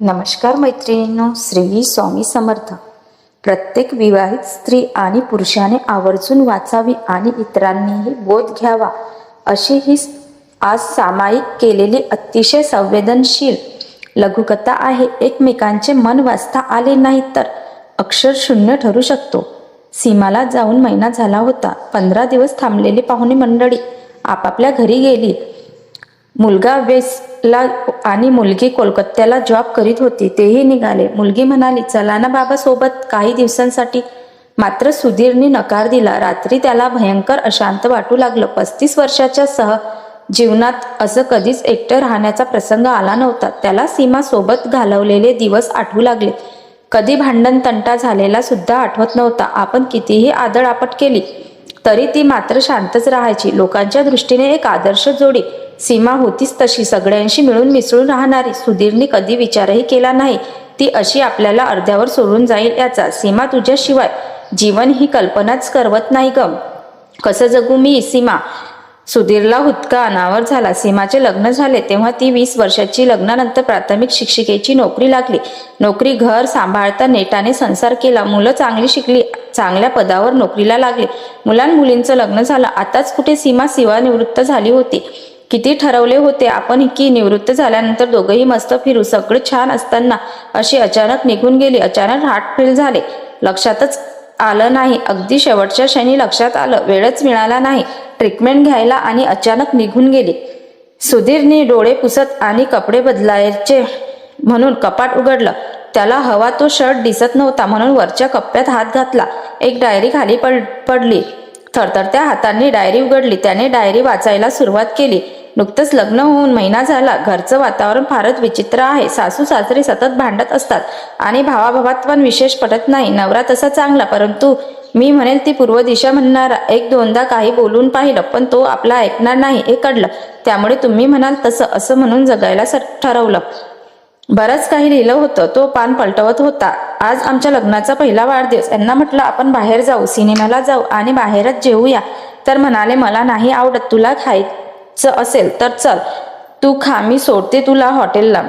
नमस्कार मैत्रिणींनो श्री स्वामी समर्थ. प्रत्येक विवाहित स्त्री आणि पुरुषाने आवर्जून वाचावी आणि इतरांनीही बोध घ्यावा अशी ही आज सामायिक केलेली अतिशय संवेदनशील लघुकथा आहे. एकमेकांचे मन वाचता आले नाही तर अक्षर शून्य ठरू शकतो. सीमाला जाऊन महिना झाला होता. पंधरा दिवस थांबलेली पाहुणे मंडळी आपापल्या घरी गेली. मुलगा वेसला आणि मुलगी कोलकात्याला जॉब करीत होती तेही निघाले. मुलगी म्हणाली चला ना बाबा सोबत. काही दिवसांसाठी. मात्र सुधीरने नकार दिला. रात्री त्याला भयंकर अशांत वाटू लागलं. पस्तीस वर्षाच्या सह जीवनात असं कधीच एकटं राहण्याचा प्रसंग आला नव्हता. त्याला सीमा सोबत घालवलेले दिवस आठवू लागले. कधी भांडण तंटा झालेला सुद्धा आठवत नव्हता. आपण कितीही आदळआपट केली तरी ती मात्र शांतच राहायची. लोकांच्या दृष्टीने एक आदर्श जोडी सीमा होतीच तशी सगळ्यांशी मिळून मिसळून राहणारी. सुधीरने कधी विचारही केला नाही. ती अशी आपल्याला अर्ध्यावर सोडून जाईल याचा. सीमा तुझ्याशिवाय जीवन ही कल्पनाच करवत नाही ग. कसं जगू मी सीमा? सुधीरला हुतका अनावर झाला. सीमाचे लग्न झाले. तेव्हा ती वीस वर्षाची लग्नानंतर प्राथमिक शिक्षिकेची नोकरी लागली. नोकरी घर सांभाळता नेटाने संसार केला. मुलं चांगली शिकली. चांगल्या पदावर नोकरीला लागली. मुलांमुलींचं लग्न झालं. आताच कुठे सीमा सेवानिवृत्त झाली होती. किती ठरवले होते आपण की निवृत्त झाल्यानंतर दोघंही मस्त फिरू सगळं छान असताना अशी अचानक निघून गेली अचानक हार्ट फेल झाले. लक्षातच आलं नाही. अगदी शेवटच्या क्षणी लक्षात आलं वेळच मिळाला नाही. ट्रीटमेंट घ्यायला आणि अचानक निघून गेली. सुधीरने डोळे पुसत आणि कपडे बदलायचे म्हणून कपाट उघडलं. त्याला हवा तो शर्ट दिसत नव्हता म्हणून वरच्या कप्प्यात हात घातला. एक डायरी खाली पड पडली. थरथरत्या हातांनी डायरी उघडली. त्याने डायरी वाचायला सुरुवात केली. नुकतंच लग्न होऊन महिना झाला. घरचं वातावरण फारच विचित्र आहे. सासू सासरे सतत भांडत असतात आणि भावाभावात पण विशेष पटत नाही. नवरा तसा चांगला परंतु मी म्हणेल ती पूर्व दिशा म्हणणारा. एक दोनदा काही बोलून पाहिलं पण तो आपला ऐकणार नाही. हे कळलं. त्यामुळे तुम्ही म्हणाल तसं असं म्हणून जगायला स- ठरवलं. बरंच काही लिहिलं होतं. तो पान पलटवत होता. आज आमच्या लग्नाचा पहिला वाढदिवस. यांना म्हटलं आपण बाहेर जाऊ. सिनेमाला जाऊ आणि बाहेरच जेवूया तर म्हणाले मला नाही आवडत. तुला खाय च असेल तर चल. तू खा मी सोडते तुला हॉटेलला.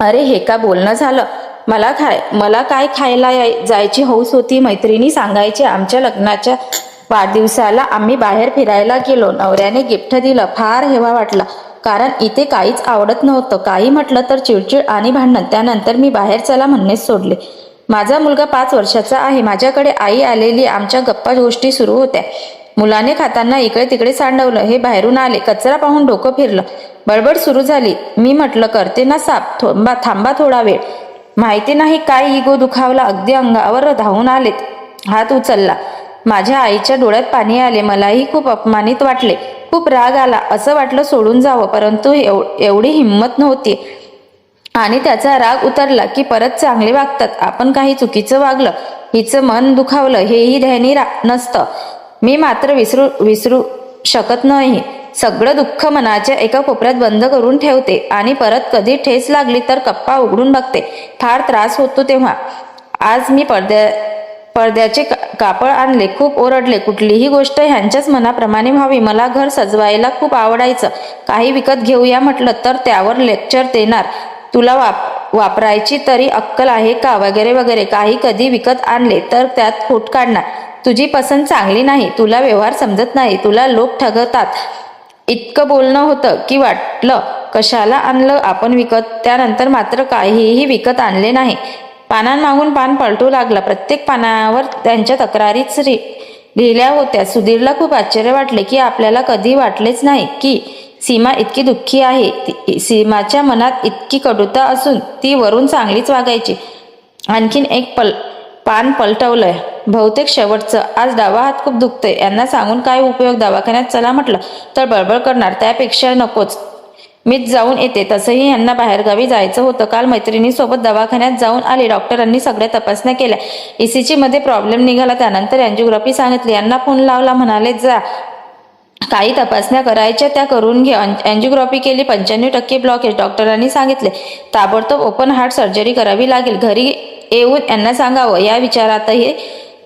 अरे हे का बोलणं झालं? मला खाय मला काय खायला जायची हौस होती? मैत्रिणी सांगायची आमच्या लग्नाच्या वाढदिवसाला आम्ही बाहेर फिरायला गेलो. नवऱ्याने गिफ्ट दिलं. फार हेवा वाटला. कारण इथे काहीच आवडत नव्हतं. काही म्हटलं तर चिडचिड आणि भांडण. त्यानंतर मी बाहेर चला म्हणणेच सोडले. माझा मुलगा पाच वर्षाचा आहे. माझ्याकडे आई आलेली. आमच्या गप्पा गोष्टी सुरू होत्या. मुलाने खाताना इकडे तिकडे सांडवलं हे बाहेरून आले कचरा पाहून डोकं फिरलं. बडबड सुरू झाली. मी म्हटलं करते ना साप थांबा थांबा थोडा वेळ. माहिती नाही काय इगो दुखावला अगदी अंगावर धावून आलेत. हात उचलला. माझ्या आईच्या डोळ्यात पाणी आले. मलाही खूप अपमानित वाटले. खूप राग आला. असं वाटलं सोडून जावं परंतु एव एवढी हिंमत नव्हती. आणि त्याचा राग उतरला की परत चांगले वागतात. आपण काही चुकीचं वागलं हिचं मन दुखावलं हेही ध्यानी रा नसतं. मी मात्र विसरू विसरू शकत नाही. सगळं दुःख मनाच्या एका कोपऱ्यात बंद करून ठेवते आणि परत कधी ठेस लागली तर कप्पा उघडून बघते. फार त्रास होतो तेव्हा. आज मी पडद्या पडद्याचे का- कापड आणले खूप ओरडले. कुठलीही गोष्ट ह्यांच्याच मनाप्रमाणे व्हावी. मला घर सजवायला खूप आवडायचं. काही विकत घेऊया म्हटलं तर त्यावर लेक्चर देणार. तुला वाप वापरायची तरी अक्कल आहे का? वगैरे वगैरे. काही कधी विकत आणले तर त्यात फूट काढणार. तुझी पसंत चांगली नाही तुला व्यवहार समजत नाही तुला लोक ठगतात. इतकं बोलणं होतं की वाटलं कशाला आणलं आपण विकत? त्यानंतर मात्र काहीही विकत आणले नाही. पानांमागून पान पलटू लागला. प्रत्येक पानावर त्यांच्या तक्रारीच लिहिल्या होत्या. सुधीरला खूप आश्चर्य वाटले की आपल्याला कधी वाटलेच नाही की सीमा इतकी दुःखी आहे. सीमाच्या मनात इतकी कडुता असून ती वरून चांगलीच वागायची. आणखीन एक पल पान पलटवलंय. बहुतेक शेवटचं. आज डावा हात खूप दुखतोय. यांना सांगून काय उपयोग? दवाखान्यात चला म्हटलं तर बळबळ करणार. त्यापेक्षा नकोच. मीच जाऊन येते. तसंही यांना बाहेरगावी जायचं होतं. काल मैत्रिणीसोबत दवाखान्यात जाऊन आले. डॉक्टरांनी सगळ्या तपासण्या केल्या. ईसीची मध्ये प्रॉब्लेम निघाला. त्यानंतर अँजिओग्राफी सांगितली. यांना फोन लावला. म्हणाले जा. काही तपासण्या करायच्या त्या करून घे. अँजिओग्राफी केली. पंच्याण्णव टक्के ब्लॉकेज डॉक्टरांनी सांगितले ताबडतोब ओपन हार्ट सर्जरी करावी लागेल. घरी येऊन यांना सांगावं. या विचारातही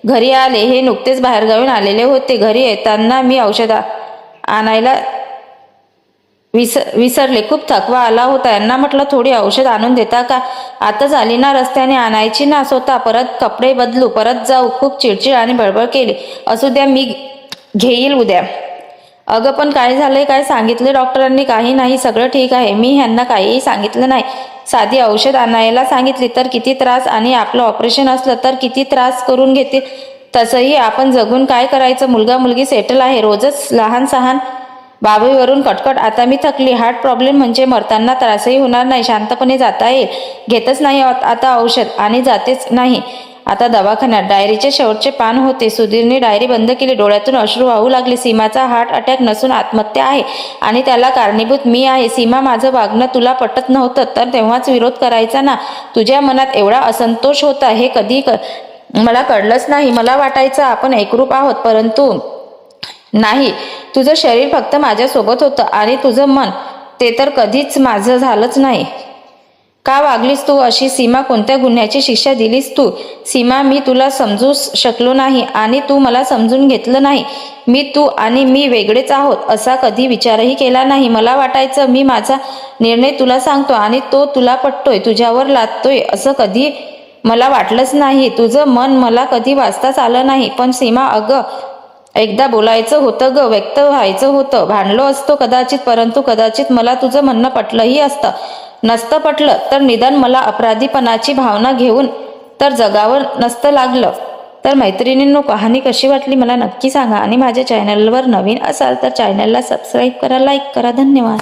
घरी आले हे नुकतेच बाहेरगावीन आलेले होते. घरी येताना मी औषध आणायला विस विसरले. खूप थकवा आला होता. यांना म्हटलं थोडी औषध आणून देता का? आता झाली ना रस्त्याने. आणायची ना स्वतः. परत कपडे बदलू. परत जाऊ. खूप चिडचिड आणि बडबड केली. असू द्या मी घेईल उद्या. अगं पण काय झालंय? काय सांगितलं डॉक्टरांनी? काही नाही. सगळं ठीक आहे. मी ह्यांना काहीही सांगितलं नाही. साधी औषध आणायला सांगितली तर किती त्रास आणि आपलं ऑपरेशन असलं तर किती त्रास करून घेतील? तसंही आपण जगून काय करायचं? मुलगा मुलगी सेटल आहे. रोजच लहान सहान बाबीवरून कटकट. आता मी थकली. हार्ट प्रॉब्लेम म्हणजे मरताना त्रासही होणार नाही. शांतपणे जाता येईल. घेतच नाही आत- आता औषध आणि जातेच नाही. आता दवाखान्यात. डायरीचे शेवटचे पान होते. सुधीरने डायरी बंद केली. डोळ्यातून अश्रू वाहू लागले. सीमाचा हार्ट अटॅक नसून आत्महत्या आहे आणि त्याला कारणीभूत मी आहे. सीमा माझं वागणं तुला पटत नव्हतं तर तेव्हाच विरोध करायचा ना. तुझ्या मनात एवढा असंतोष होता हे कधी क- मला कळलंच नाही. मला वाटायचं आपण एकरूप आहोत परंतु नाही. तुझं शरीर फक्त माझ्यासोबत होतं आणि तुझं मन ते तर कधीच माझं झालंच नाही. का वागलीस तू? अशी सीमा कोणत्या गुन्ह्याची शिक्षा दिलीस तू? सीमा मी तुला समजू शकलो नाही आणि तू मला समजून घेतलं नाही. मी तू आणि मी वेगळेच आहोत असा कधी विचारही केला नाही. मला वाटायचं मी माझा निर्णय तुला सांगतो आणि तो तुला पटतोय तुझ्यावर लादतोय असं कधी मला वाटलंच नाही. तुझं मन मला कधी वाचताच आलं नाही. पण सीमा अगं एकदा बोलायचं होतं ग व्यक्त व्हायचं होतं. भांडलो असतो कदाचित परंतु कदाचित मला तुझं म्हणणं पटलंही असतं. नसतं पटलं तर निदान मला अपराधीपणाची भावना घेऊन तर जगावर नसतं लागलं. तर मैत्रिणींनो कहाणी कशी वाटली मला नक्की सांगा आणि माझ्या चॅनलवर नवीन असाल तर चॅनलला सबस्क्राईब करा लाईक करा. धन्यवाद.